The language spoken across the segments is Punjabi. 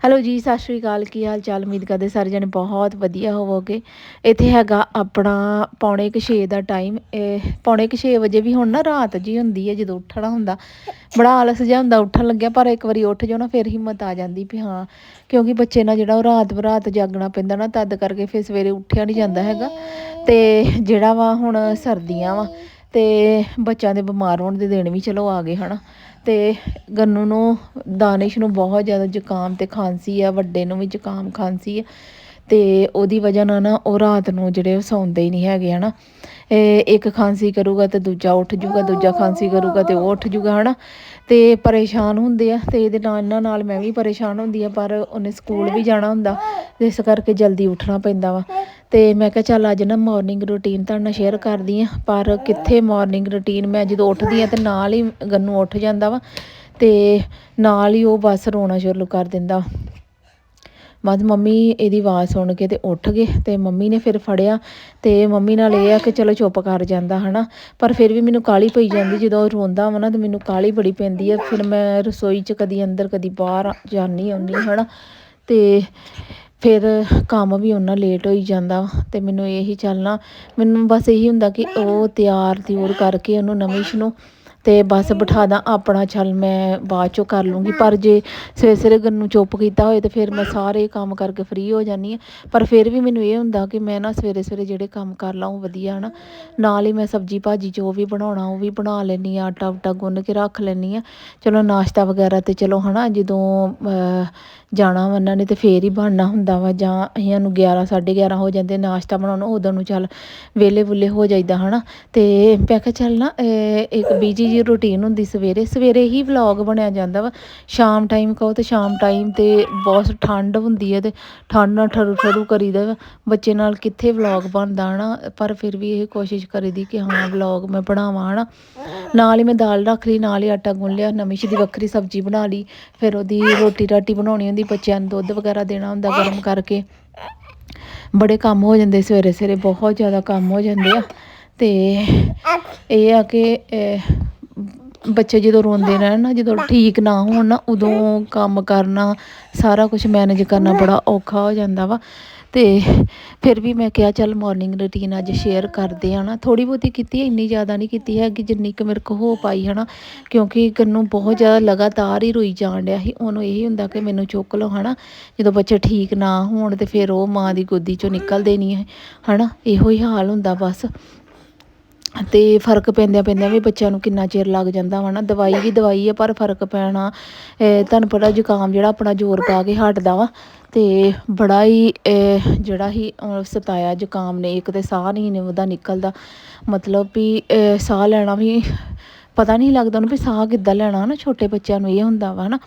ਹੈਲੋ ਜੀ, ਸਤਿ ਸ਼੍ਰੀ ਅਕਾਲ, ਕੀ ਹਾਲ ਚਾਲ? ਉਮੀਦ ਕਰਦੇ ਸਾਰੇ ਜਣੇ ਬਹੁਤ ਵਧੀਆ ਹੋਵੋਗੇ। ਇੱਥੇ ਹੈਗਾ ਆਪਣਾ ਪੌਣੇ ਕੁ ਛੇ ਦਾ ਟਾਈਮ ਪੌਣੇ ਕੁ ਛੇ ਵਜੇ ਵੀ ਹੁਣ ਨਾ ਰਾਤ ਜੀ ਹੁੰਦੀ ਹੈ, ਜਦੋਂ ਉੱਠਣਾ ਹੁੰਦਾ। ਬੜਾ ਆਲਸ ਜਿਹਾ ਹੁੰਦਾ, ਉੱਠਣ ਲੱਗਿਆ, ਪਰ ਇੱਕ ਵਾਰੀ ਉੱਠ ਜਾਓ ਨਾ, ਫਿਰ ਹਿੰਮਤ ਆ ਜਾਂਦੀ ਵੀ ਹਾਂ, ਕਿਉਂਕਿ ਬੱਚੇ ਨਾਲ ਜਿਹੜਾ ਉਹ ਰਾਤ ਬਰਾਤ ਜਾਗਣਾ ਪੈਂਦਾ ਨਾ, ਤਦ ਕਰਕੇ ਫਿਰ ਸਵੇਰੇ ਉੱਠਿਆ ਨਹੀਂ ਜਾਂਦਾ ਹੈਗਾ। ਤੇ ਜਿਹੜਾ ਵਾ ਹੁਣ ਸਰਦੀਆਂ ਵਾ, ਤੇ ਬੱਚਿਆਂ ਦੇ ਬਿਮਾਰ ਹੋਣ ਦੇ ਦਿਨ ਵੀ ਚਲੋ ਆ ਗਏ, ਹਨਾ। ਅਤੇ ਗੰਨੂ ਨੂੰ, ਦਾਨਿਸ਼ ਨੂੰ ਬਹੁਤ ਜ਼ਿਆਦਾ ਜ਼ੁਕਾਮ ਅਤੇ ਖਾਂਸੀ ਆ, ਵੱਡੇ ਨੂੰ ਵੀ ਜ਼ੁਕਾਮ, ਖਾਂਸੀ ਆ। ਅਤੇ ਉਹਦੀ ਵਜ੍ਹਾ ਨਾਲ ਨਾ ਉਹ ਰਾਤ ਨੂੰ ਜਿਹੜੇ ਉਹ ਸੌਂਦੇ ਹੀ ਨਹੀਂ ਹੈਗੇ, ਹਨਾ। ਇਹ ਇੱਕ ਖਾਂਸੀ ਕਰੂਗਾ ਤੇ ਦੂਜਾ ਉੱਠ ਜੂਗਾ, ਦੂਜਾ ਖਾਂਸੀ ਕਰੂਗਾ ਤੇ ਉਹ ਉੱਠ ਜੂਗਾ, ਹਨਾ। ਤੇ ਪਰੇਸ਼ਾਨ ਹੁੰਦੇ ਆ ਤੇ ਇਹਦੇ ਨਾਲ, ਇਹਨਾਂ ਨਾਲ ਮੈਂ ਵੀ ਪਰੇਸ਼ਾਨ ਹੁੰਦੀ ਆ, ਪਰ ਉਹਨੇ ਸਕੂਲ ਵੀ ਜਾਣਾ ਹੁੰਦਾ ਇਸ ਕਰਕੇ ਜਲਦੀ ਉੱਠਣਾ ਪੈਂਦਾ ਵਾ। ਤੇ ਮੈਂ ਕਿਹਾ ਚੱਲ ਅੱਜ ਨਾ ਮਾਰਨਿੰਗ ਰੂਟੀਨ ਤੁਹਾਡੇ ਨਾਲ ਸ਼ੇਅਰ ਕਰਦੀ ਆ ਪਰ ਕਿੱਥੇ ਮਾਰਨਿੰਗ ਰੂਟੀਨ ਮੈਂ ਜਦੋਂ ਉੱਠਦੀ ਆ ਤੇ ਨਾਲ ਹੀ ਗੰਨੂ ਉੱਠ ਜਾਂਦਾ ਵਾ ਤੇ ਨਾਲ ਹੀ ਉਹ ਬਸ ਰੋਣਾ ਸ਼ੁਰੂ ਕਰ ਦਿੰਦਾ। ਬਾਅਦ ਮੰਮੀ ਇਹਦੀ ਆਵਾਜ਼ ਸੁਣ ਕੇ ਤੇ ਉੱਠ ਗਏ ਤੇ ਮੰਮੀ ਨੇ ਫਿਰ ਫੜਿਆ ਤੇ ਮੰਮੀ ਨਾਲ ਇਹ ਆ ਕਿ ਚਲੋ ਚੁੱਪ ਕਰ ਜਾਂਦਾ ਹਨਾ, ਪਰ ਫਿਰ ਵੀ ਮੈਨੂੰ ਕਾਲੀ ਪਈ ਜਾਂਦੀ ਜਦੋਂ ਉਹ ਰੋਂਦਾ ਵਾ ਨਾ ਤੇ ਮੈਨੂੰ ਕਾਲੀ ਬੜੀ ਪੈਂਦੀ ਆ, ਫਿਰ ਮੈਂ ਰਸੋਈ 'ਚ ਕਦੀ ਅੰਦਰ ਕਦੀ ਬਾਹਰ ਜਾਨੀ ਆਉਂਦੀ ਹਨਾ ਤੇ ਫਿਰ ਕੰਮ ਵੀ ਉਹਨਾਂ ਲੇਟ ਹੋਈ ਜਾਂਦਾ ਵਾ ਤੇ ਮੈਨੂੰ ਇਹੀ ਚੱਲਣਾ ਮੈਨੂੰ ਬਸ ਇਹੀ ਹੁੰਦਾ ਕਿ ਉਹ ਤਿਆਰ ਤਿਉਰ ਕਰਕੇ ਉਹਨੂੰ ਨਵੀਸ਼ ਨੂੰ ਤੇ ਬਸ ਬਿਠਾ ਦਾਂ ਆਪਣਾ, ਚੱਲ ਮੈਂ ਬਾਅਦ ਚੋਂ ਕਰ ਲੂੰਗੀ। ਪਰ ਜੇ ਸਵੇਰੇ ਸਵੇਰੇ ਗੰਨੂ ਚੁੱਪ ਕੀਤਾ ਹੋਏ ਤੇ ਫਿਰ ਮੈਂ ਸਾਰੇ ਕੰਮ ਕਰਕੇ ਫ੍ਰੀ ਹੋ ਜਾਂਦੀ ਆ ਪਰ ਫਿਰ ਵੀ ਮੈਨੂੰ ਇਹ ਹੁੰਦਾ ਕਿ ਮੈਂ ਨਾ ਸਵੇਰੇ ਸਵੇਰੇ ਜਿਹੜੇ ਕੰਮ ਕਰ ਲਾਂ ਉਹ ਵਧੀਆ ਹਨਾ। ਨਾਲ ਹੀ ਮੈਂ ਸਬਜੀ ਭਾਜੀ ਜੋ ਵੀ ਬਣਾਉਣਾ ਉਹ ਵੀ ਬਣਾ ਲੈਣੀ ਆ ਆਟਾ ਉਟਾ ਗੁੰਨ ਕੇ ਰੱਖ ਲੈਣੀ ਆ ਚਲੋ ਨਾਸ਼ਤਾ ਵਗੈਰਾ ਤੇ ਚਲੋ ਹਨਾ, ਜਦੋਂ ਜਾਣਾ ਵਾ ਉਹਨਾਂ ਨੇ ਤੇ ਫੇਰ ਹੀ ਬਣਨਾ ਹੁੰਦਾ ਵਾ ਜਾਂ ਅਸੀਂ ਨੂੰ 11 11:30 ਹੋ ਜਾਂਦੇ ਨਾਸ਼ਤਾ ਬਣਾਉਣ, ਉਦੋਂ ਨੂੰ ਚੱਲ ਵੇਲੇ ਵੁਲੇ ਹੋ ਜਾਈਦਾ ਹਨਾ। ਤੇ ਮੈਂ ਕਿਹਾ ਚੱਲ ਨਾ, ਇਹ ਇੱਕ ਬੀਜੀ ਜੀ ਰੂਟੀਨ ਹੁੰਦੀ ਸਵੇਰੇ ਸਵੇਰੇ ਹੀ ਵਲੌਗ ਬਣਿਆ ਜਾਂਦਾ ਵਾ। ਸ਼ਾਮ ਟਾਈਮ ਕਹੋ ਤੇ ਸ਼ਾਮ ਟਾਈਮ ਤੇ ਬਹੁਤ ਠੰਡ ਹੁੰਦੀ ਹੈ ਤੇ ਠੰਡ ਨਾਲ ਠਰੂ ਠਰੂ ਕਰੀਦਾ ਵਾ। ਬੱਚੇ ਨਾਲ ਕਿੱਥੇ ਵਲੌਗ ਬਣਦਾ ਹਨਾ, ਪਰ ਫਿਰ ਵੀ ਇਹ ਕੋਸ਼ਿਸ਼ ਕਰੀਦੀ ਕਿ ਹਾਂ ਵਲੌਗ ਮੈਂ ਬਣਾਵਾਂ ਹਨਾ। ਨਾਲ ਹੀ ਮੈਂ ਦਾਲ ਰੱਖ ਲਈ, ਨਾਲ ਹੀ ਆਟਾ ਗੁੰਨ ਲਿਆ ਨਮਿਸ਼ ਦੀ ਵੱਖਰੀ ਸਬਜ਼ੀ ਬਣਾ ਲਈ, ਫਿਰ ਉਹਦੀ ਰੋਟੀ ਰਾਟੀ ਬਣਾਉਣੀ ਹੁੰਦੀ, ਬੱਚਿਆਂ ਨੂੰ ਦੁੱਧ ਵਗੈਰਾ ਦੇਣਾ ਹੁੰਦਾ ਗਰਮ ਕਰਕੇ। ਬੜੇ ਕੰਮ ਹੋ ਜਾਂਦੇ ਸਵੇਰੇ ਸਵੇਰੇ ਬਹੁਤ ਜ਼ਿਆਦਾ ਕੰਮ ਹੋ ਜਾਂਦੇ ਆ। ਤੇ ਇਹ ਆ ਕਿ ਬੱਚੇ ਜਦੋਂ ਰੋਂਦੇ ਰਹਿਣ ਨਾ, ਜਦੋਂ ਠੀਕ ਨਾ ਹੋਣ ਨਾ, ਉਦੋਂ ਕੰਮ ਕਰਨਾ, ਸਾਰਾ ਕੁਝ ਮੈਨੇਜ ਕਰਨਾ ਬੜਾ ਔਖਾ ਹੋ ਜਾਂਦਾ ਵਾ। ਤੇ ਫਿਰ ਵੀ ਮੈਂ ਕਿਹਾ, ਚੱਲ ਮਾਰਨਿੰਗ ਰੂਟੀਨ ਅੱਜ ਸ਼ੇਅਰ ਕਰਦੇ ਆ ਨਾ। ਥੋੜੀ ਬਹੁਤੀ ਕੀਤੀ ਇੰਨੀ ਜ਼ਿਆਦਾ ਨਹੀਂ ਕੀਤੀ ਹੈਗੀ ਜਿੰਨੀ ਕੁ ਮੇਰੇ ਕੋ ਹੋ ਪਾਈ ਹਨਾ। ਕਿਉਂਕਿ ਗੰਨੂ ਬਹੁਤ ਜ਼ਿਆਦਾ ਲਗਾਤਾਰ ਹੀ ਰੋਈ ਜਾਣ ਡਿਆ ਸੀ। ਉਹਨੂੰ ਇਹੀ ਹੁੰਦਾ ਕਿ ਮੈਨੂੰ ਚੁੱਕ ਲਓ ਹਨਾ। ਜਦੋਂ ਬੱਚੇ ਠੀਕ ਨਾ ਹੋਣ ਤੇ ਫਿਰ ਉਹ ਮਾਂ ਦੀ ਗੋਦੀ ਚੋਂ ਨਿਕਲਦੇ ਨਹੀਂ ਹੈ। ਹਨਾ, ਇਹੋ ਹੀ ਹਾਲ ਹੁੰਦਾ ਬਸ। ਤੇ ਫ਼ਰਕ ਪੈਂਦਿਆਂ ਪੈਂਦਿਆਂ ਵੀ ਬੱਚਿਆਂ ਨੂੰ ਕਿੰਨਾ ਚਿਰ ਲੱਗ ਜਾਂਦਾ ਵਾ ਨਾ, ਦਵਾਈ ਵੀ ਦਵਾਈ ਆ ਪਰ ਫ਼ਰਕ ਪੈਣਾ ਤੁਹਾਨੂੰ ਪਤਾ ਜ਼ੁਕਾਮ ਜਿਹੜਾ ਆਪਣਾ ਜ਼ੋਰ ਪਾ ਕੇ ਹਟਦਾ ਵਾ, ਤੇ ਬੜਾ ਹੀ ਜਿਹੜਾ ਹੀ ਸਤਾਇਆ ਜ਼ੁਕਾਮ ਨੇ, ਇੱਕ ਤੇ ਸਾਹ ਨਹੀਂ ਨੇ ਉਹਦਾ ਨਿਕਲਦਾ, ਮਤਲਬ ਵੀ ਸਾਹ ਲੈਣਾ ਵੀ ਪਤਾ ਨਹੀਂ ਲੱਗਦਾ ਉਹਨੂੰ ਵੀ ਸਾਹ ਕਿੱਦਾਂ ਲੈਣਾ ਨਾ ਛੋਟੇ ਬੱਚਿਆਂ ਨੂੰ ਇਹ ਹੁੰਦਾ ਵਾ ਨਾ।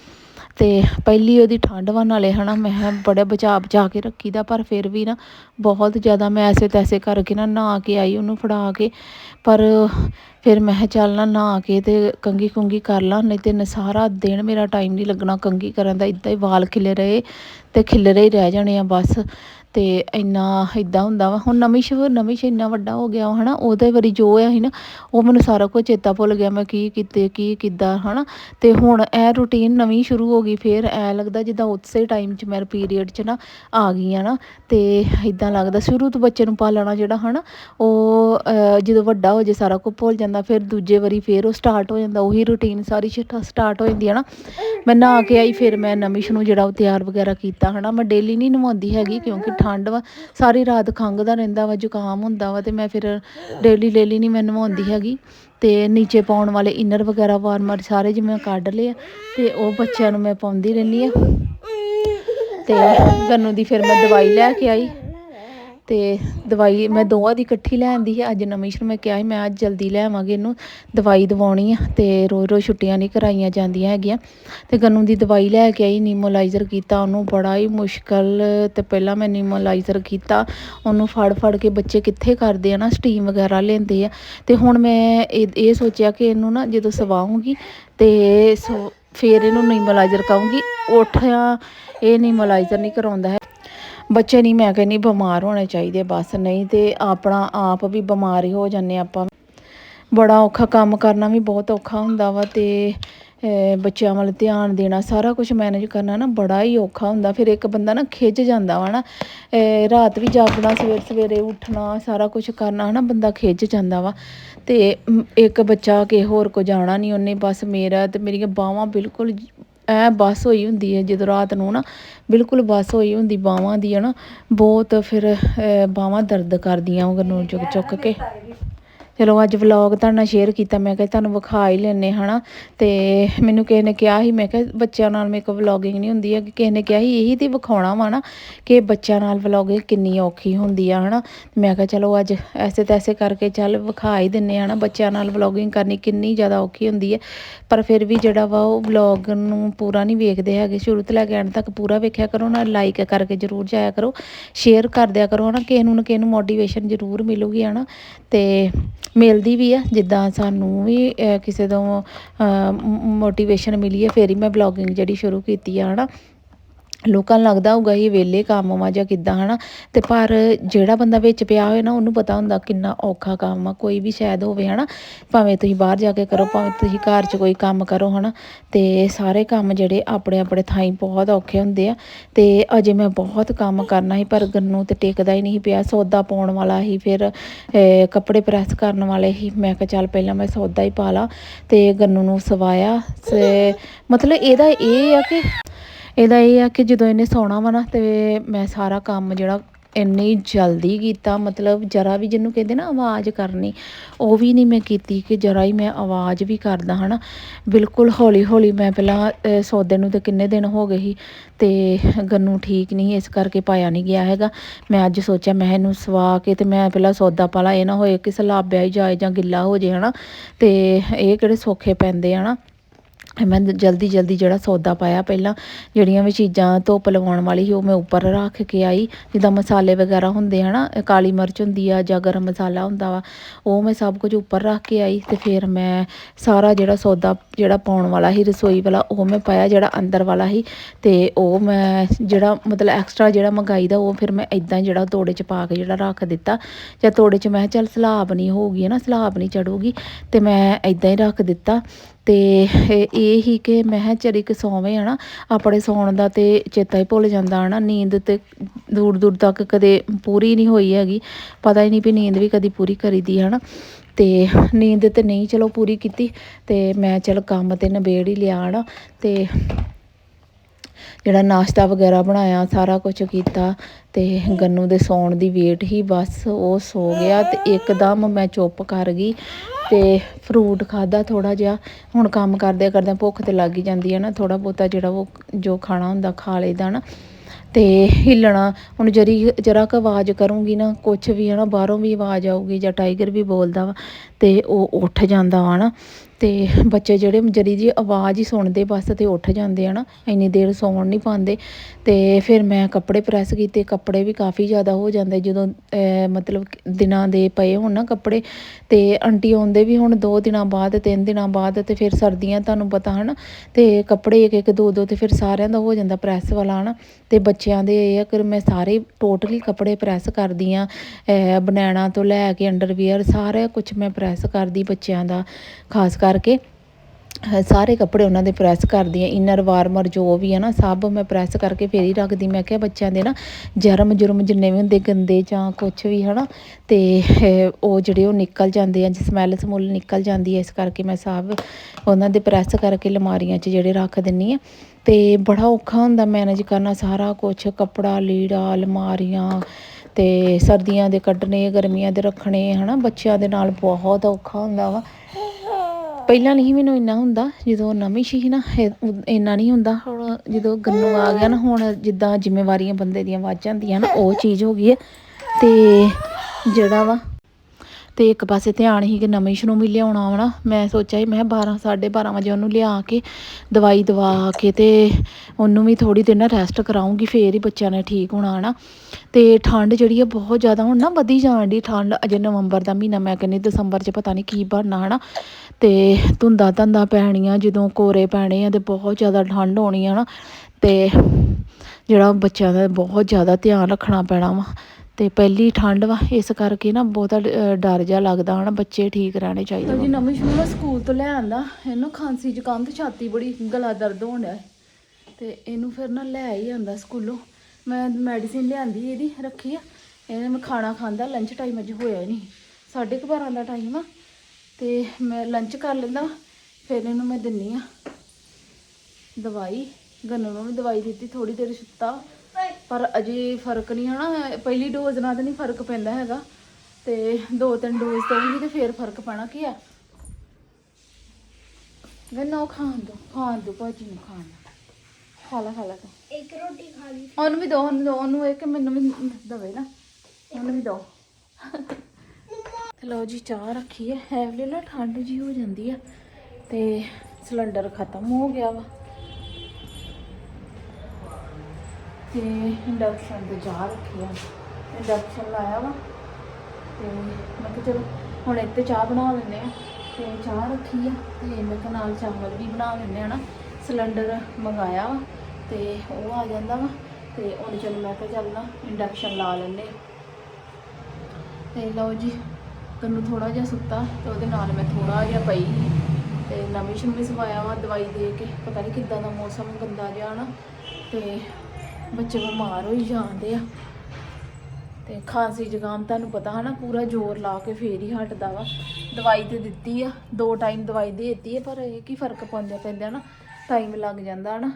ਅਤੇ ਪਹਿਲੀ ਉਹਦੀ ਠੰਡ ਵਾ ਨਾਲੇ ਨਾ ਮੈਂ ਕਿਹਾ ਬੜੇ ਬਚਾਅ ਬਚਾ ਕੇ ਰੱਖੀ ਦਾ ਪਰ ਫਿਰ ਵੀ ਨਾ ਬਹੁਤ ਜ਼ਿਆਦਾ ਮੈਂ ਐਸੇ ਤੈਸੇ ਕਰਕੇ ਨਾ ਨਹਾ ਕੇ ਆਈ, ਉਹਨੂੰ ਫੜਾ ਕੇ। ਪਰ ਫਿਰ ਮੈਂ ਕਿਹਾ ਚੱਲ ਨਾ ਨਹਾ ਕੇ ਅਤੇ ਕੰਘੀ ਕੁੰਘੀ ਕਰ ਲਾਂ, ਨਹੀਂ ਤੇ ਸਾਰਾ ਦਿਨ ਮੇਰਾ ਟਾਈਮ ਨਹੀਂ ਲੱਗਣਾ ਕੰਘੀ ਕਰਨ ਦਾ ਇੱਦਾਂ ਹੀ ਵਾਲ ਖਿਲੇ ਰਹੇ ਅਤੇ ਖਿਲਰੇ ਹੀ ਰਹਿ ਜਾਣੇ ਆ ਬਸ। ਅਤੇ ਇੰਨਾ ਇੱਦਾਂ ਹੁੰਦਾ ਵਾ, ਹੁਣ ਨਵੀਂ ਸ਼ੁਰੂ ਇੰਨਾ ਵੱਡਾ ਹੋ ਗਿਆ ਹੈ ਨਾ ਉਹਦੇ ਵਾਰੀ ਜੋ ਆ ਸੀ ਨਾ, ਉਹ ਮੈਨੂੰ ਸਾਰਾ ਕੁਝ ਚੇਤਾ ਭੁੱਲ ਗਿਆ, ਮੈਂ ਕੀ ਕੀਤੇ, ਕੀ ਕਿੱਦਾਂ ਹੈ ਨਾ ਅਤੇ ਹੁਣ ਇਹ ਰੂਟੀਨ ਨਵੀਂ ਸ਼ੁਰੂ ਹੋ ਗਈ, ਫਿਰ ਐ ਲੱਗਦਾ ਜਿੱਦਾਂ ਉਸੇ ਟਾਈਮ 'ਚ ਮੈਂ ਪੀਰੀਅਡ 'ਚ ਨਾ ਆ ਗਈ ਆ ਨਾ ਅਤੇ ਇੱਦਾਂ ਲੱਗਦਾ ਸ਼ੁਰੂ ਤੋਂ ਬੱਚੇ ਨੂੰ ਪਾਲਣਾ ਜਿਹੜਾ ਹੈ ਨਾ ਉਹ ਜਦੋਂ ਵੱਡਾ ਹੋ ਜੇ ਸਾਰਾ ਕੁਝ ਭੁੱਲ ਜਾਂਦਾ। ਫਿਰ ਦੂਜੇ ਵਾਰੀ ਫਿਰ ਉਹ ਸਟਾਰਟ ਹੋ ਜਾਂਦਾ, ਉਹੀ ਰੂਟੀਨ ਸਾਰੀ ਸਟਾਰਟ ਹੋ ਜਾਂਦੀ ਹੈ ਨਾ। ਮੈਂ ਨਹਾ ਕੇ ਆਈ, ਫਿਰ ਮੈਂ ਨਮਿਸ਼ ਨੂੰ ਜਿਹੜਾ ਉਹ ਤਿਆਰ ਵਗੈਰਾ ਕੀਤਾ ਹਨਾ, ਮੈਂ ਡੇਲੀ ਨਹੀਂ ਨਵਾਉਂਦੀ ਹੈਗੀ ਕਿਉਂਕਿ ਠੰਡ ਵਾ, ਸਾਰੀ ਰਾਤ ਖੰਘਦਾ ਰਹਿੰਦਾ ਵਾ, ਜ਼ੁਕਾਮ ਹੁੰਦਾ ਵਾ ਤੇ ਮੈਂ ਫਿਰ ਡੇਲੀ ਡੇਲੀ ਨਹੀਂ ਮੈਂ ਨਵਾਉਂਦੀ ਹੈਗੀ। ਤੇ ਨੀਚੇ ਪਾਉਣ ਵਾਲੇ ਇਨਰ ਵਗੈਰਾ ਵਾਰਮਰ ਸਾਰੇ ਜਿਵੇਂ ਕੱਢ ਲਏ ਆ, ਤੇ ਉਹ ਬੱਚਿਆਂ ਨੂੰ ਮੈਂ ਪਾਉਂਦੀ ਰਹਿੰਦੀ ਆ। ਤੇ ਗੰਨੂ ਦੀ ਫਿਰ ਮੈਂ ਦਵਾਈ ਲੈ ਕੇ ਆਈ। ਤੇ ਦਵਾਈ ਮੈਂ ਦੋਵਾਂ ਦੀ ਇਕੱਠੀ ਲੈ ਆਂਦੀ ਹੈ ਅੱਜ ਨਵੀਂ ਨੂੰ ਮੈਂ ਕਿਹਾ ਸੀ, ਮੈਂ ਅੱਜ ਜਲਦੀ ਲੈ ਆਵਾਂਗੀ ਇਹਨੂੰ, ਦਵਾਈ ਦਵਾਉਣੀ ਆ ਤੇ ਰੋਜ਼ ਰੋਜ਼ ਛੁੱਟੀਆਂ ਨਹੀਂ ਕਰਾਈਆਂ ਜਾਂਦੀਆਂ ਹੈਗੀਆਂ। ਤੇ ਗੰਨੂ ਦੀ ਦਵਾਈ ਲੈ ਕੇ ਆਈ ਨੀਮੋਲਾਈਜ਼ਰ ਕੀਤਾ ਉਹਨੂੰ ਬੜਾ ਹੀ ਮੁਸ਼ਕਲ ਤੇ ਪਹਿਲਾਂ ਮੈਂ ਨੀਮੋਲਾਈਜ਼ਰ ਕੀਤਾ, ਉਹਨੂੰ ਫੜ ਫੜ ਕੇ ਬੱਚੇ ਕਿੱਥੇ ਕਰਦੇ ਆ ਨਾ, ਸਟੀਮ ਵਗੈਰਾ ਲੈਂਦੇ ਆ। ਤੇ ਹੁਣ ਮੈਂ ਇਹ ਇਹ ਸੋਚਿਆ ਕਿ ਇਹਨੂੰ ਨਾ ਜਦੋਂ ਸਵਾਉਂਗੀ ਤੇ ਸੋ, ਫਿਰ ਇਹਨੂੰ ਨੀਮੋਲਾਈਜ਼ਰ ਕਹੂੰਗੀ, ਉੱਠ ਆ, ਇਹ ਨੀਮੋਲਾਈਜ਼ਰ ਨਹੀਂ ਕਰਾਉਂਦਾ ਹੈ। ਬੱਚੇ ਨਹੀਂ, ਮੈਂ ਕਹਿੰਦੀ ਬਿਮਾਰ ਹੋਣੇ ਚਾਹੀਦੇ ਬਸ ਨਹੀਂ ਤੇ ਆਪਣਾ ਆਪ ਵੀ ਬਿਮਾਰ ਹੀ ਹੋ ਜਾਂਦੇ ਆਪਾਂ। ਬੜਾ ਔਖਾ ਕੰਮ ਕਰਨਾ ਵੀ ਬਹੁਤ ਔਖਾ ਹੁੰਦਾ ਵਾ ਤੇ ਬੱਚਿਆਂ ਵੱਲ ਧਿਆਨ ਦੇਣਾ, ਸਾਰਾ ਕੁਝ ਮੈਨੇਜ ਕਰਨਾ ਨਾ ਬੜਾ ਹੀ ਔਖਾ ਹੁੰਦਾ। ਫਿਰ ਇੱਕ ਬੰਦਾ ਨਾ ਖਿੱਚ ਜਾਂਦਾ ਵਾ ਨਾ ਰਾਤ ਵੀ ਜਾਗਣਾ, ਸਵੇਰ ਸਵੇਰੇ ਉੱਠਣਾ, ਸਾਰਾ ਕੁਝ ਕਰਨਾ ਹਨਾ, ਬੰਦਾ ਖਿੱਚ ਜਾਂਦਾ ਵਾ। ਤੇ ਇੱਕ ਬੱਚਾ ਕਿ ਹੋਰ ਕੋ ਜਾਣਾ ਨਹੀਂ, ਉਹਨੇ ਬਸ ਮੇਰਾ ਤੇ ਮੇਰੀਆਂ ਬਾਹਾਂ ਬਿਲਕੁਲ ਐ ਬੱਸ ਹੋਈ ਹੁੰਦੀ ਹੈ ਜਦੋਂ ਰਾਤ ਨੂੰ ਨਾ ਬਿਲਕੁਲ ਬੱਸ ਹੋਈ ਹੁੰਦੀ ਬਾਹਾਂ ਦੀ ਹੈ ਨਾ ਬਹੁਤ ਫਿਰ ਅਹ, ਬਾਹਾਂ ਦਰਦ ਕਰਦੀਆਂ ਉਹ ਨੂੰ ਚੁੱਕ ਚੁੱਕ ਕੇ। ਚਲੋ ਅੱਜ ਵਲੌਗ ਤੁਹਾਡੇ ਨਾਲ ਸ਼ੇਅਰ ਕੀਤਾ, ਮੈਂ ਕਿਹਾ ਤੁਹਾਨੂੰ ਵਿਖਾ ਹੀ ਲੈਨੇ ਹਨਾ? ਤੇ ਮੈਨੂੰ ਕਿਸੇ ਨੇ ਕਿਹਾ ਸੀ, ਮੈਂ ਕਿਹਾ ਬੱਚਿਆਂ ਨਾਲ ਮੇਰੇ ਕੋਲ ਵਲੌਗਿੰਗ ਨਹੀਂ ਹੁੰਦੀ ਹੈ ਕਿਸੇ ਨੇ ਕਿਹਾ ਸੀ, ਇਹੀ ਤੇ ਵਿਖਾਉਣਾ ਵਾ ਨਾ ਕਿ ਬੱਚਿਆਂ ਨਾਲ ਵਲੌਗਿੰਗ ਕਿੰਨੀ ਔਖੀ ਹੁੰਦੀ ਆ, ਹਨਾ? ਮੈਂ ਕਿਹਾ ਚਲੋ ਅੱਜ ਐਸੇ ਤੈਸੇ ਕਰਕੇ ਚੱਲ ਵਿਖਾ ਹੀ ਦਿੰਨੇ ਆ ਨਾ ਬੱਚਿਆਂ ਨਾਲ ਵਲੌਗਿੰਗ ਕਰਨੀ ਕਿੰਨੀ ਜ਼ਿਆਦਾ ਔਖੀ ਹੁੰਦੀ ਹੈ ਪਰ ਫਿਰ ਵੀ ਜਿਹੜਾ ਵਾ ਉਹ ਵਲੌਗ ਨੂੰ ਪੂਰਾ ਨਹੀਂ ਵੇਖਦੇ ਹੈਗੇ। ਸ਼ੁਰੂ ਤੋਂ ਲੈ ਕੇ ਐਂਡ ਤੱਕ ਪੂਰਾ ਵੇਖਿਆ ਕਰੋ ਨਾ ਲਾਈਕ ਕਰਕੇ ਜ਼ਰੂਰ ਜਾਇਆ ਕਰੋ। ਸ਼ੇਅਰ ਕਰ ਦਿਆ ਕਰੋ ਨਾ ਕਿਸੇ ਨੂੰ ਨਾ ਕਿਸੇ ਨੂੰ ਮੋਟੀਵੇਸ਼ਨ ਜ਼ਰੂਰ ਮਿਲੂਗੀ, ਹਨਾ? ਤੇ ਮਿਲਦੀ ਵੀ ਆ, ਜਿੱਦਾਂ ਸਾਨੂੰ ਵੀ ਕਿਸੇ ਤੋਂ ਮੋਟੀਵੇਸ਼ਨ ਮਿਲੀ ਹੈ ਫਿਰ ਹੀ ਮੈਂ ਵਲੌਗਿੰਗ ਜਿਹੜੀ ਸ਼ੁਰੂ ਕੀਤੀ ਆ ਹੈ ਨਾ ਲੋਕਾਂ ਨੂੰ ਲੱਗਦਾ ਹੋਊਗਾ ਇਹ ਵਿਹਲੇ ਕੰਮ ਵਾ ਜਾਂ ਕਿੱਦਾਂ, ਹਨਾ? ਤੇ ਪਰ ਜਿਹੜਾ ਬੰਦਾ ਵਿੱਚ ਪਿਆ ਹੋਵੇ ਨਾ, ਉਹਨੂੰ ਪਤਾ ਹੁੰਦਾ ਕਿੰਨਾ ਔਖਾ ਕੰਮ ਆ, ਕੋਈ ਵੀ ਸ਼ਾਇਦ ਹੋਵੇ, ਹਨਾ? ਭਾਵੇਂ ਤੁਸੀਂ ਬਾਹਰ ਜਾ ਕੇ ਕਰੋ, ਭਾਵੇਂ ਤੁਸੀਂ ਘਰ 'ਚ ਕੋਈ ਕੰਮ ਕਰੋ, ਹਨਾ? ਤੇ ਸਾਰੇ ਕੰਮ ਜਿਹੜੇ ਆਪਣੇ ਆਪਣੇ ਥਾਈਂ ਬਹੁਤ ਔਖੇ ਹੁੰਦੇ ਆ, ਤੇ ਅਜੇ ਮੈਂ ਬਹੁਤ ਕੰਮ ਕਰਨਾ ਸੀ, ਪਰ ਗੰਨੂ ਤੇ ਟਿਕਦਾ ਹੀ ਨਹੀਂ ਪਿਆ, ਸੌਦਾ ਪਾਉਣ ਵਾਲਾ ਸੀ, ਫਿਰ ਕੱਪੜੇ ਪ੍ਰੈਸ ਕਰਨ ਵਾਲੇ ਸੀ। ਮੈਂ ਕਿਹਾ, ਚੱਲ ਪਹਿਲਾਂ ਮੈਂ ਸੌਦਾ ਹੀ ਪਾ ਲਾ, ਤੇ ਗੰਨੂ ਨੂੰ ਸਵਾਇਆ ਮਤਲਬ ਇਹਦਾ ਇਹ ਆ ਕਿ ਇਹਦਾ ਇਹ ਆ ਕਿ ਜਦੋਂ ਇਹਨੇ ਸੌਣਾ ਵਾ ਨਾ ਤੇ ਮੈਂ ਸਾਰਾ ਕੰਮ ਜਿਹੜਾ ਇੰਨੀ ਜਲਦੀ ਕੀਤਾ, ਮਤਲਬ ਜਰਾ ਵੀ ਜਿਹਨੂੰ ਕਹਿੰਦੇ ਨਾ ਆਵਾਜ਼ ਕਰਨੀ, ਉਹ ਵੀ ਨਹੀਂ ਮੈਂ ਕੀਤੀ ਕਿ ਜਰਾ ਹੀ ਮੈਂ ਆਵਾਜ਼ ਵੀ ਕਰਦਾ, ਹਨਾ। ਬਿਲਕੁਲ ਹੌਲੀ ਹੌਲੀ ਮੈਂ ਪਹਿਲਾਂ ਸੌਦੇ ਨੂੰ ਤੇ ਕਿੰਨੇ ਦਿਨ ਹੋ ਗਏ ਸੀ ਤੇ ਗੰਨੂ ਠੀਕ ਨਹੀਂ ਇਸ ਕਰਕੇ ਪਾਇਆ ਨਹੀਂ ਗਿਆ ਹੈਗਾ। ਮੈਂ ਅੱਜ ਸੋਚਿਆ, ਮੈਂ ਇਹਨੂੰ ਸਵਾ ਕੇ ਤੇ ਮੈਂ ਪਹਿਲਾਂ ਸੌਦਾ ਪਾਲਾ, ਇਹ ਨਾ ਹੋਏ ਕਿ ਸਲਾਬਿਆ ਹੀ ਜਾਏ ਜਾਂ ਗਿੱਲਾ ਹੋ ਜੇ, ਹਨਾ। ਤੇ ਇਹ ਕਿਹੜੇ ਸੌਖੇ ਪੈਂਦੇ ਆ ਨਾ ਮੈਂ ਜਲਦੀ ਜਲਦੀ ਜਿਹੜਾ ਸੌਦਾ ਪਾਇਆ ਪਹਿਲਾਂ, ਜਿਹੜੀਆਂ ਵੀ ਚੀਜ਼ਾਂ ਧੁੱਪ ਲਵਾਉਣ ਵਾਲੀ ਸੀ, ਉਹ ਮੈਂ ਉੱਪਰ ਰੱਖ ਕੇ ਆਈ। ਜਿੱਦਾਂ ਮਸਾਲੇ ਵਗੈਰਾ ਹੁੰਦੇ ਆ ਨਾ ਕਾਲੀ ਮਿਰਚ ਹੁੰਦੀ ਆ ਜਾਂ ਗਰਮ ਮਸਾਲਾ ਹੁੰਦਾ ਵਾ, ਉਹ ਮੈਂ ਸਭ ਕੁਝ ਉੱਪਰ ਰੱਖ ਕੇ ਆਈ ਤੇ ਫਿਰ ਮੈਂ ਸਾਰਾ ਜਿਹੜਾ ਸੌਦਾ ਜਿਹੜਾ ਪਾਉਣ ਵਾਲਾ ਸੀ, ਰਸੋਈ ਵਾਲਾ, ਉਹ ਮੈਂ ਪਾਇਆ ਜਿਹੜਾ ਅੰਦਰ ਵਾਲਾ ਸੀ। ਤੇ ਉਹ ਮੈਂ ਜਿਹੜਾ ਮਤਲਬ ਐਕਸਟਰਾ ਜਿਹੜਾ ਮੰਗਾਈ ਦਾ, ਉਹ ਫਿਰ ਮੈਂ ਇਦਾਂ ਜਿਹੜਾ ਤੋੜੇ 'ਚ ਪਾ ਕੇ ਜਿਹੜਾ ਰੱਖ ਦਿੱਤਾ। ਜਾਂ ਤੋੜੇ 'ਚ ਮੈਂ ਕਿਹਾ ਚੱਲ ਸਲਾਬ ਨਹੀਂ ਹੋਊਗੀ ਨਾ, ਸਲਾਬ ਨਹੀਂ ਚੜੂਗੀ, ਤੇ ਮੈਂ ਇਦਾਂ ਹੀ ਰੱਖ ਦਿੱਤਾ। ਤੇ ਇਹ ਇਹ ਹੀ ਕਿ ਮੈਂ ਕਿਹਾ ਚਰੀ ਕਿ ਸੌਵੇਂ ਹਨਾ ਆਪਣੇ ਸੌਣ ਦਾ ਤੇ ਚੇਤਾ ਹੀ ਭੁੱਲ ਜਾਂਦਾ ਹਨਾ, ਨੀਂਦ ਤੇ ਦੂਰ ਦੂਰ ਤੱਕ ਕਦੇ ਪੂਰੀ ਨਹੀਂ ਹੋਈ ਹੈਗੀ, ਪਤਾ ਹੀ ਨਹੀਂ ਵੀ ਨੀਂਦ ਵੀ ਕਦੀ ਪੂਰੀ ਕਰੀਦੀ ਹਨਾ। ਤੇ ਨੀਂਦ ਤੇ ਨਹੀਂ ਚਲੋ ਪੂਰੀ ਕੀਤੀ, ਤੇ ਮੈਂ ਚਲ ਕੰਮ ਤੇ ਨਿਬੇੜ ਹੀ ਲਿਆ ਹਨਾ, ਤੇ ਜਿਹੜਾ ਨਾਸ਼ਤਾ ਵਗੈਰਾ ਬਣਾਇਆ, ਸਾਰਾ ਕੁਝ ਕੀਤਾ ਅਤੇ ਗੰਨੂ ਦੇ ਸੌਣ ਦੀ ਵੇਟ ਹੀ ਬਸ ਉਹ ਸੌ ਗਿਆ ਅਤੇ ਇੱਕਦਮ ਮੈਂ ਚੁੱਪ ਕਰ ਗਈ ਅਤੇ ਫਰੂਟ ਖਾਧਾ ਥੋੜ੍ਹਾ ਜਿਹਾ। ਹੁਣ ਕੰਮ ਕਰਦੇ ਕਰਦੇ ਭੁੱਖ ਤਾਂ ਲੱਗ ਹੀ ਜਾਂਦੀ ਹੈ ਨਾ, ਥੋੜ੍ਹਾ ਬਹੁਤਾ ਜਿਹੜਾ ਉਹ ਜੋ ਖਾਣਾ ਹੁੰਦਾ ਖਾ ਲਈਦਾ ਨਾ। ਤੇ ਹਿੱਲਣਾ, ਹੁਣ ਜਰੀ ਜਰਾ ਕੁ ਆਵਾਜ਼ ਕਰੂੰਗੀ ਨਾ, ਕੁਛ ਵੀ ਹੈ ਨਾ, ਬਾਹਰੋਂ ਵੀ ਆਵਾਜ਼ ਆਊਗੀ ਜਾਂ ਟਾਈਗਰ ਵੀ ਬੋਲਦਾ ਵਾ। ਤੇ ਉਹ ਉੱਠ ਜਾਂਦਾ ਵਾ ਨਾ, ਤੇ ਬੱਚੇ ਜਿਹੜੇ ਜਰੀ ਜੀ ਆਵਾਜ਼ ਹੀ ਸੁਣਦੇ ਬਸ ਤੇ ਉੱਠ ਜਾਂਦੇ ਆ ਨਾ, ਇੰਨੀ ਦੇਰ ਸੌਣ ਨਹੀਂ ਪਾਉਂਦੇ। ਤੇ ਫਿਰ ਮੈਂ ਕੱਪੜੇ ਪ੍ਰੈਸ ਕੀਤੇ, ਕੱਪੜੇ ਵੀ ਕਾਫੀ ਜ਼ਿਆਦਾ ਹੋ ਜਾਂਦੇ ਜਦੋਂ ਮਤਲਬ ਦਿਨਾਂ ਦੇ ਪਏ ਹੋਣ ਨਾ ਕੱਪੜੇ, ਤੇ ਆਂਟੀ ਆਉਂਦੇ ਵੀ ਹੁਣ ਦੋ ਦਿਨਾਂ ਬਾਅਦ, ਤਿੰਨ ਦਿਨਾਂ ਬਾਅਦ ਤੇ ਫਿਰ ਸਰਦੀਆਂ ਤੁਹਾਨੂੰ ਪਤਾ ਹਨ, ਤੇ ਕੱਪੜੇ ਇੱਕ ਇੱਕ ਦੋ ਦੋ ਤੇ ਫਿਰ ਸਾਰਿਆਂ ਦਾ ਹੋ ਜਾਂਦਾ ਪ੍ਰੈਸ ਵਾਲਾ ਹਨਾ। ਤੇ ਬੱਚਿਆਂ ਦੇ ਇਹ ਆ ਕਿ ਮੈਂ ਸਾਰੇ ਟੋਟਲੀ ਕੱਪੜੇ ਪ੍ਰੈਸ ਕਰਦੀ ਆ ਬਨੈਣਾ ਤੋਂ ਲੈ ਕੇ ਅੰਡਰਵੀਅਰ ਸਾਰਾ ਕੁਝ ਮੈਂ ਪ੍ਰੈਸ ਕਰਦੀ ਬੱਚਿਆਂ ਦਾ, ਖਾਸ ਕਰਕੇ ਸਾਰੇ ਕੱਪੜੇ ਉਹਨਾਂ ਦੇ ਪ੍ਰੈਸ ਕਰਦੀ ਆ ਇਨਰ ਵਾਰਮਰ ਜੋ ਵੀ ਹੈ ਨਾ, ਸਭ ਮੈਂ ਪ੍ਰੈਸ ਕਰਕੇ ਫੇਰ ਹੀ ਰੱਖਦੀ, ਮੈਂ ਕਿਹਾ ਬੱਚਿਆਂ ਦੇ ਨਾ ਜਰਮ ਜੁਰਮ ਜਿੰਨੇ ਵੀ ਹੁੰਦੇ ਗੰਦੇ ਜਾਂ ਕੁਛ ਵੀ, ਹਨਾ, ਤੇ ਅਹ ਉਹ ਜਿਹੜੇ ਉਹ ਨਿਕਲ ਜਾਂਦੇ ਆ ਸਮੈਲ ਸਮੁੱਲ ਨਿਕਲ ਜਾਂਦੀ ਹੈ ਇਸ ਕਰਕੇ ਮੈਂ ਸਭ ਉਹਨਾਂ ਦੇ ਪ੍ਰੈਸ ਕਰਕੇ ਲਮਾਰੀਆਂ 'ਚ ਜਿਹੜੇ ਰੱਖ ਦਿੰਨੀ ਆ, ਤੇ ਬੜਾ ਔਖਾ ਹੁੰਦਾ ਮੈਨੇਜ ਕਰਨਾ, ਸਾਰਾ ਕੁਝ ਕੱਪੜਾ ਲੀੜਾ, ਅਲਮਾਰੀਆਂ ਅਤੇ ਸਰਦੀਆਂ ਦੇ ਕੱਢਣੇ, ਗਰਮੀਆਂ ਦੇ ਰੱਖਣੇ ਹੈ ਨਾ ਬੱਚਿਆਂ ਦੇ ਨਾਲ ਬਹੁਤ ਔਖਾ ਹੁੰਦਾ ਵਾ। ਪਹਿਲਾਂ ਨਹੀਂ ਮੈਨੂੰ ਇੰਨਾ ਹੁੰਦਾ, ਜਦੋਂ ਨਵੀਂ ਸੀ ਨਾ, ਇਹ- ਇੰਨਾ ਨਹੀਂ ਹੁੰਦਾ। ਹੁਣ ਜਦੋਂ ਗੰਨੂ ਆ ਗਿਆ ਨਾ, ਹੁਣ ਜਿੱਦਾਂ ਜ਼ਿੰਮੇਵਾਰੀਆਂ ਬੰਦੇ ਦੀਆਂ ਵੱਧ ਜਾਂਦੀਆਂ ਨਾ, ਉਹ ਚੀਜ਼ ਹੋ ਗਈ ਹੈ। ਤੇ ਜਿਹੜਾ ਵਾ ਤੇ ਇੱਕ ਪਾਸੇ ਧਿਆਨ ਹੀ ਕਿ ਨਵੀਂ ਨੂੰ ਵੀ ਲਿਆਉਣਾ ਵਾ ਮੈਂ ਸੋਚਿਆ ਸੀ, ਮੈਂ 12 12:30 ਵਜੇ ਉਹਨੂੰ ਲਿਆ ਕੇ ਦਵਾਈ ਦਵਾ ਕੇ ਤੇ ਉਹਨੂੰ ਵੀ ਥੋੜੀ ਦੇਰ ਨਾ ਰੈਸਟ ਕਰਾਉਂਗੀ ਫੇਰ ਹੀ ਬੱਚਿਆਂ ਨੇ ਠੀਕ ਹੋਣਾ ਹਨਾ। ਤੇ ਠੰਡ ਜਿਹੜੀ ਆ ਬਹੁਤ ਜ਼ਿਆਦਾ ਹੁਣ ਨਾ ਵਧੀ ਜਾਣ ਦੀ ਠੰਡ ਅਜੇ ਨਵੰਬਰ ਦਾ ਮਹੀਨਾ, ਮੈਂ ਕਹਿੰਦੀ ਦਸੰਬਰ 'ਚ ਪਤਾ ਨਹੀਂ ਕੀ ਬਣਨਾ ਹਨਾ। ਤੇ ਧੁੰਦਾਂ ਧੰਦਾਂ ਪੈਣੀਆਂ, ਜਦੋਂ ਕੋਰੇ ਪੈਣੇ ਆ ਤੇ ਬਹੁਤ ਜ਼ਿਆਦਾ ਠੰਡ ਹੋਣੀ ਆ ਨਾ ਤੇ ਜਿਹੜਾ ਬੱਚਿਆਂ ਦਾ ਬਹੁਤ ਜ਼ਿਆਦਾ ਧਿਆਨ ਰੱਖਣਾ ਪੈਣਾ ਵਾ। ਤੇ ਪਹਿਲੀ ਠੰਡ ਵਾ ਇਸ ਕਰਕੇ ਨਾ ਬਹੁਤਾ ਡਰ ਜਾ ਲੱਗਦਾ ਹਨਾ ਬੱਚੇ ਠੀਕ ਰਹਿਣੇ ਚਾਹੀਦੇ ਜੀ ਨਵੀਂ ਸ਼ੁਰੂ ਨਾ ਸਕੂਲ ਤੋਂ ਲੈ ਆਂਦਾ ਇਹਨੂੰ ਖਾਂਸੀ ਜ਼ੁਕਾਮ ਤੇ ਛਾਤੀ ਬੜੀ ਗਲਾ ਦਰਦ ਹੋਣ ਡਿਆ ਤੇ ਇਹਨੂੰ ਫਿਰ ਨਾ ਲੈ ਹੀ ਆਂਦਾ ਸਕੂਲੋਂ। ਮੈਂ ਮੈਡੀਸਿਨ ਲਿਆਂਦੀ ਇਹਦੀ ਰੱਖੀ ਆ। ਇਹਨੇ ਮੈਂ ਖਾਣਾ ਖਾਂਦਾ ਲੰਚ ਟਾਈਮ ਅਜੇ ਹੋਇਆ ਹੀ ਨਹੀਂ। ਸਾਢੇ ਕੁ ਬਾਰਾਂ ਦਾ ਟਾਈਮ ਆ। ਤੇ ਮੈਂ ਲੰਚ ਕਰ ਲੈਂਦਾ ਫਿਰ ਇਹਨੂੰ ਮੈਂ ਦਿੰਨੀ ਆ ਦਵਾਈ। ਗੰਨੂ ਨੂੰ ਵੀ ਦਵਾਈ ਦਿੱਤੀ ਥੋੜੀ ਦੇਰ ਸੁੱਤਾ। ਪਰ ਅਜੇ ਫ਼ਰਕ ਨਹੀਂ ਹਨਾ ਪਹਿਲੀ ਡੋਜ਼ ਨਾਲ ਤਾਂ ਨਹੀਂ ਫ਼ਰਕ ਪੈਂਦਾ ਹੈਗਾ। ਤੇ ਦੋ ਤਿੰਨ ਡੋਜ਼ ਦਊਂਗੀ ਤੇ ਫੇਰ ਫ਼ਰਕ ਪੈਣਾ ਕੀ ਆ? ਗੰਨੂ ਖਾਣ ਦੋ ਖਾਣ ਦੋ ਭਾਜੀ ਨੂੰ ਖਾਣ। ਖਾ ਲਾ ਖਾ ਲਾ ਤੂੰ। ਇੱਕ ਰੋਟੀ ਖਾ ਲਈ। ਉਹਨੂੰ ਵੀ ਦੋ ਉਹਨੂੰ ਦੋ ਉਹਨੂੰ ਇੱਕ ਮੈਨੂੰ ਵੀ ਦਵੇ ਨਾ। ਉਹਨੂੰ ਵੀ ਦੋ। ਤੇ ਲਓ ਜੀ ਚਾਹ ਰੱਖੀ ਹੈ ਹੈ ਵੇਲੇ ਨਾ ਠੰਡ ਜੀ ਹੋ ਜਾਂਦੀ ਆ ਤੇ ਸਿਲੰਡਰ ਖਤਮ ਹੋ ਗਿਆ ਵਾ। ਤੇ ਇੰਡਕਸ਼ਨ ਤੇ ਚਾਹ ਰੱਖੀ ਆ। ਇੰਡਕਸ਼ਨ ਲਾਇਆ ਵਾ ਤੇ ਮੈਂ ਕਿਹਾ ਚਲੋ ਹੁਣ ਇੱਥੇ ਚਾਹ ਬਣਾ ਲੈਂਦੇ ਆ। ਤੇ ਚਾਹ ਰੱਖੀ ਆ ਤੇ ਮੈਂ ਕਿਹਾ ਨਾਲ ਚਾਵਲ ਵੀ ਬਣਾ ਲੈਂਦੇ ਆ ਨਾ। ਸਿਲੰਡਰ ਮੰਗਾਇਆ ਵਾ ਤੇ ਉਹ ਆ ਜਾਂਦਾ ਵਾ ਤੇ ਉਹਨੇ ਚਲ ਮੈਂ ਕਿਹਾ ਚੱਲ ਨਾ ਇੰਡਕਸ਼ਨ ਲਾ ਲੈਂਦੇ ਤੇ ਲਓ ਜੀ, ਤੈਨੂੰ ਥੋੜਾ ਜਿਹਾ ਸੁੱਤਾ ਤੇ ਉਹਦੇ ਨਾਲ ਮੈਂ ਥੋੜਾ ਜਿਹਾ ਪਈ ਸੀ। ਤੇ ਨਵੀਂ ਸ਼ਮੀ ਸਵਾਇਆ ਵਾ ਦਵਾਈ ਦੇ ਕੇ, ਪਤਾ ਨਹੀਂ ਕਿੱਦਾਂ ਦਾ ਮੌਸਮ ਗੰਦਾ ਜਿਹਾ ਨਾ। ਤੇ ਬੱਚੇ ਬਿਮਾਰ ਹੋਈ ਜਾਂਦੇ ਆ। ਤੇ ਖਾਂਸੀ ਜ਼ੁਕਾਮ ਤੁਹਾਨੂੰ ਪਤਾ ਹੈ ਨਾ ਪੂਰਾ ਜ਼ੋਰ ਲਾ ਕੇ ਫੇਰ ਹੀ ਹਟਦਾ ਵਾ। ਦਵਾਈ ਤੇ ਦਿੱਤੀ ਆ, ਦੋ ਟਾਈਮ ਦਵਾਈ ਦੇ ਦਿੱਤੀ ਆ, ਪਰ ਇਹ ਕੀ ਫ਼ਰਕ ਪਾਉਂਦਾ ਪੈਂਦਾ ਨਾ ਟਾਈਮ ਲੱਗ ਜਾਂਦਾ ਨਾ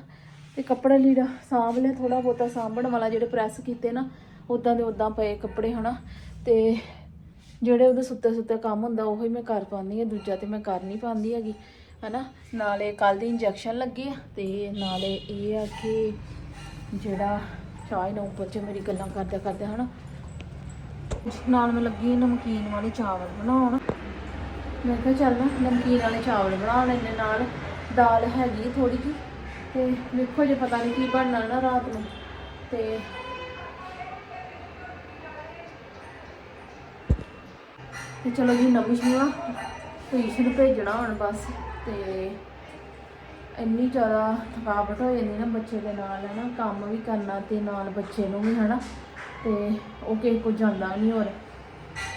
ਤੇ ਕੱਪੜਾ ਲੀੜਾ ਸਾਂਭ ਲਿਆ ਥੋੜਾ ਬਹੁਤਾ ਸਾਂਭਣ ਵਾਲਾ ਜਿਹੜੇ ਪ੍ਰੈਸ ਕੀਤੇ ਨਾ ਉਦਾਂ ਦੇ ਉਦਾਂ ਪਏ ਕੱਪੜੇ ਹਨਾ। ਤੇ ਜਿਹੜੇ ਉਹਦੇ ਸੁੱਤੇ ਸੁੱਤੇ ਕੰਮ ਹੁੰਦਾ, ਉਹ ਹੀ ਮੈਂ ਕਰ ਪਾਉਂਦੀ ਆ, ਦੂਜਾ ਤੇ ਮੈਂ ਕਰ ਨਹੀਂ ਪਾਉਂਦੀ ਹੈਗੀ, ਹਨਾ। ਨਾਲੇ ਕੱਲ ਦੀ ਇੰਜੈਕਸ਼ਨ ਲੱਗੀ ਆ, ਤੇ ਨਾਲੇ ਇਹ ਆ ਕਿ ਜਿਹੜਾ ਚਾਹ ਨਾ ਉੱਪਰ ਚ ਮੇਰੀ ਗੱਲਾਂ ਕਰਦੇ ਕਰਦਾ ਹਨਾ, ਨਾਲ ਮੈਂ ਲੱਗੀ ਨਮਕੀਨ ਵਾਲੇ ਚਾਵਲ ਬਣਾਉਣ। ਮੈਂ ਕਿਹਾ ਚੱਲ ਨਮਕੀਨ ਵਾਲੇ ਚਾਵਲ ਬਣਾ ਲੈਣੇ ਨਾਲ, ਦਾਲ ਹੈਗੀ ਥੋੜੀ ਜਿਹੀ, ਤੇ ਵੇਖੋ ਜੇ ਪਤਾ ਨਹੀਂ ਕੀ ਬਣਨਾ ਨਾ ਰਾਤ ਨੂੰ, ਤੇ ਤੇ ਚਲੋ ਜੀ ਨਵੀਂ ਟਿਊਸ਼ਨ ਭੇਜਣਾ ਹੁਣ ਬਸ, ਤੇ ਇੰਨੀ ਜ਼ਿਆਦਾ ਥਕਾਵਟ ਹੋ ਜਾਂਦੀ ਨਾ ਬੱਚੇ ਦੇ ਨਾਲ ਹੈ ਨਾ ਕੰਮ ਵੀ ਕਰਨਾ ਤੇ ਨਾਲ ਬੱਚੇ ਨੂੰ ਵੀ ਹੈ ਨਾ ਤੇ ਉਹ ਕਿਸੇ ਕੋ ਜਾਂਦਾ ਨਹੀਂ ਹੋਰ।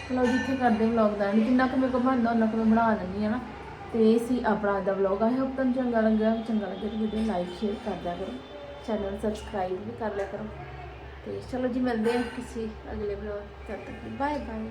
ਚਲੋ ਜਿੱਥੇ ਕਰਦੇ ਵਲੌਗ ਦਾ ਨਹੀਂ ਜਿੰਨਾ ਕੁ ਮੇਰੇ ਕੋਲ ਬਣਦਾ, ਉਹਨਾਂ ਕੁ ਮੈਂ ਬਣਾ ਲੈਂਦੀ ਹੈ ਨਾ ਤੇ ਇਹ ਸੀ ਆਪਣਾ ਦਾ ਵਲੌਗ ਆਈ ਹੋਪ ਤੁਹਾਨੂੰ ਚੰਗਾ ਲੱਗਿਆ। ਚੰਗਾ ਲੱਗਿਆ ਤਾਂ ਵੀਡੀਓ ਲਾਈਕ ਸ਼ੇਅਰ ਕਰ ਦਿਆ ਕਰੋ। ਚੈਨਲ ਸਬਸਕ੍ਰਾਈਬ ਵੀ ਕਰ ਲਿਆ ਕਰੋ। ਤੇ ਚਲੋ ਜੀ, ਮਿਲਦੇ ਹਾਂ ਕਿਸੇ ਅਗਲੇ ਵਲੌਗ ਤਦ ਤੱਕ। Bye bye